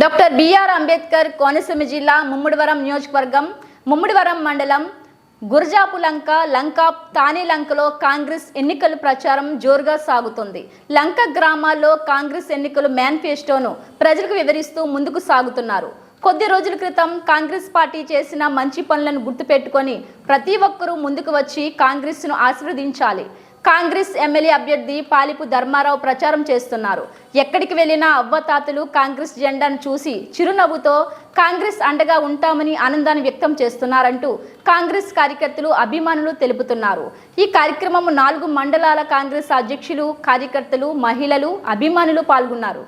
Doctor BR Ambedkar Konaseema జిల్లా ముమ్మిడివరం నియోజకవర్గం ముమ్మిడివరం మండలం గుర్జాపు లంక లంక తానే లంకలో కాంగ్రెస్ ఎన్నికల ప్రచారం జోరుగా సాగుతుంది. లంక గ్రామాల్లో కాంగ్రెస్ ఎన్నికల మేనిఫెస్టోను ప్రజలకు వివరిస్తూ ముందుకు సాగుతున్నారు. కొద్ది రోజుల క్రితం కాంగ్రెస్ పార్టీ చేసిన మంచి పనులను గుర్తుపెట్టుకొని ప్రతి ఒక్కరూ ముందుకు వచ్చి కాంగ్రెస్ను ఆశీర్వదించాలి. కాంగ్రెస్ ఎమ్మెల్యే అభ్యర్థి పాలిపు ధర్మారావు ప్రచారం చేస్తున్నారు. ఎక్కడికి వెళ్ళినా అవ్వతాతలు కాంగ్రెస్ జెండాను చూసి చిరునవ్వుతో కాంగ్రెస్ అండగా ఉంటామని ఆనందాన్ని వ్యక్తం చేస్తున్నారంటూ కాంగ్రెస్ కార్యకర్తలు అభిమానులు తెలుపుతున్నారు. ఈ కార్యక్రమం నాలుగు మండలాల కాంగ్రెస్ అధ్యక్షులు కార్యకర్తలు మహిళలు అభిమానులు పాల్గొన్నారు.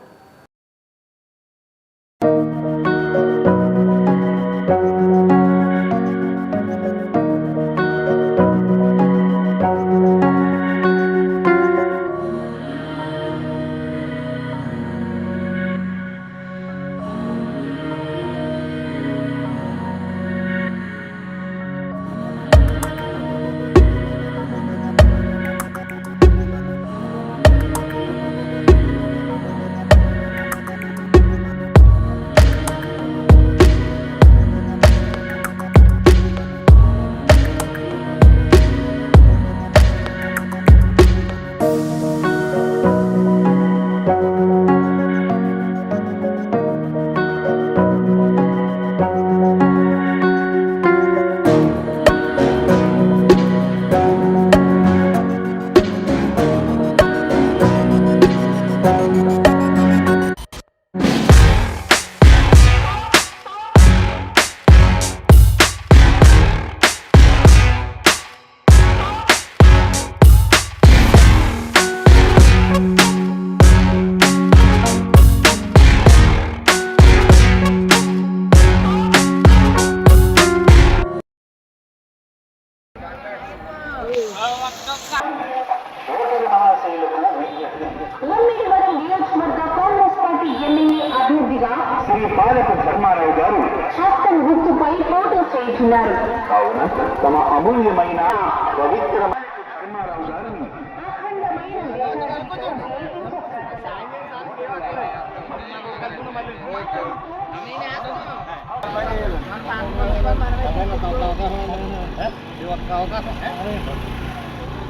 ముమ్మిడివరం నియోజకవర్గ కాంగ్రెస్ పార్టీ ఎమ్మెల్యే అభ్యర్థిగా శ్రీ పాలక ధర్మారావు గారు హస్తం గుర్తుపై పోటీ చేస్తున్నారు కావున తమ అమూల్యమైన పవిత్రమైన ధర్మారావు గారిని మన గుర్తు